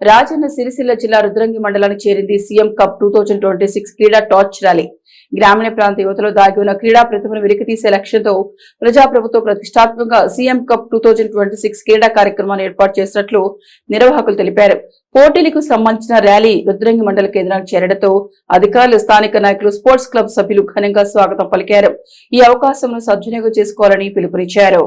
రాజన్న సిరిసిల్ల జిల్లా రుద్రంగి మండలానికి చేరింది CM cup two thousand twenty six క్రీడా టార్చ్ ర్యాలీ. గ్రామీణ ప్రాంత యువతలో దాగి ఉన్న క్రీడా ప్రతిభను వెలికితీసే లక్ష్యంతో ప్రజాప్రభుత్వం ప్రతిష్టాత్మకంగా CM cup two thousand twenty six క్రీడా కార్యక్రమాన్ని ఏర్పాటు చేసినట్లు నిర్వాహకులు తెలిపారు. పోటీలకు సంబంధించిన ర్యాలీ రుద్రంగి మండల కేంద్రానికి చేరడంతో అధికారులు స్థానిక నాయకులు స్పోర్ట్స్ క్లబ్ సభ్యులు ఘనంగా స్వాగతం పలికారు. ఈ అవకాశం సద్వినియోగం చేసుకోవాలని పిలుపునిచ్చారు.